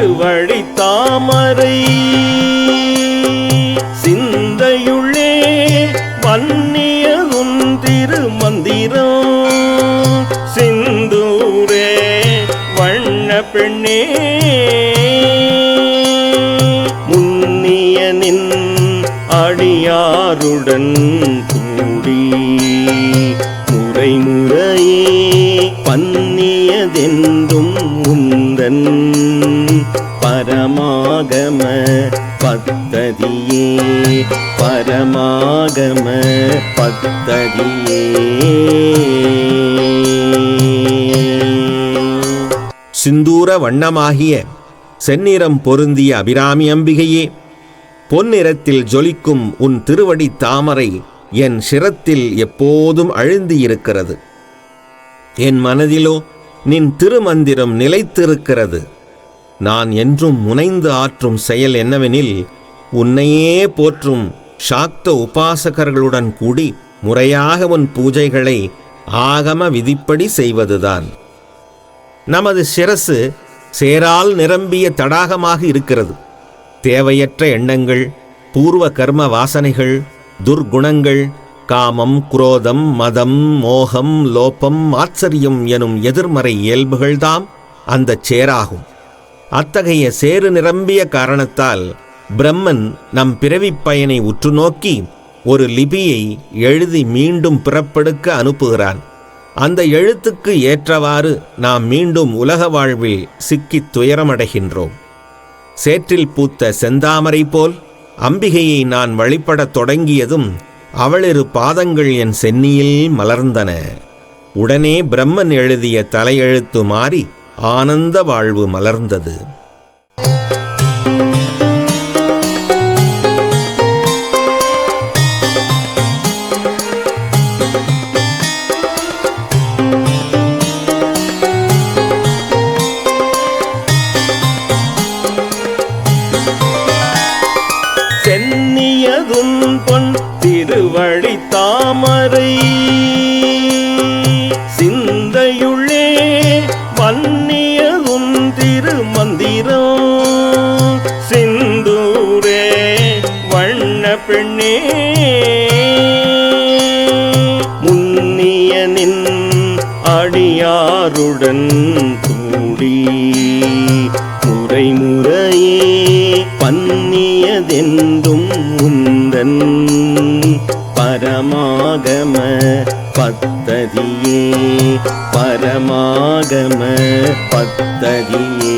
காட்டு வழி தாமரை. சிந்தையுள்ளே வன்னியதும் திருமந்திரம். சிந்தூரே வண்ண பெண்ணே. முன்னியனின் அடியாருடன் கூடி பரமாகம பத்ததியே பரமாகம பத்ததியே சிந்தூர வண்ணமாகிய செந்நிறம் பொருந்திய அபிராமி அம்பிகையே பொன்னிறத்தில் ஜொலிக்கும் உன் திருவடி தாமரை என் சிரத்தில் எப்போதும் அழுந்தியிருக்கிறது. என் மனதிலோ நின் திருமந்திரம் நிலைத்திருக்கிறது. நான் என்றும் முனைந்து ஆற்றும் செயல் என்னவெனில் உன்னையே போற்றும் சாக்த உபாசகர்களுடன் கூடி முறையாக உன் பூஜைகளை ஆகம விதிப்படி செய்வதுதான். நமது சிரசு சேரால் நிரம்பிய தடாகமாக இருக்கிறது. தேவையற்ற எண்ணங்கள் பூர்வ கர்ம வாசனைகள் துர்குணங்கள் காமம் குரோதம் மதம் மோகம் லோபம் ஆச்சரியம் எனும் எதிர்மறை இயல்புகள்தாம் அந்தச் சேராகும். அத்தகைய சேறு நிரம்பிய காரணத்தால் பிரம்மன் நம் பிறவிப் பயனை உற்று நோக்கி ஒரு லிபியை எழுதி மீண்டும் பிறப்பெடுக்க அனுப்புகிறான். அந்த எழுத்துக்கு ஏற்றவாறு நாம் மீண்டும் உலக வாழ்வில் சிக்கித் துயரமடைகின்றோம். சேற்றில் பூத்த செந்தாமரை போல் அம்பிகையை நான் வழிபடத் தொடங்கியதும் அவளிரு பாதங்கள் என் சென்னியில் மலர்ந்தன. உடனே பிரம்மன் எழுதிய தலையெழுத்து மாறி ஆனந்த வாழ்வு மலர்ந்தது. சென்னியதும் பொன் திருவழி தாமரை. கண்ணே பெண்ணே முன்னியனின் அடியாருடன் கூடி முறைமுறையே பன்னியதெந்தும் பன்னியதென்றும் உந்தன் பரமாகம பத்ததியே பரமாகம பத்ததியே.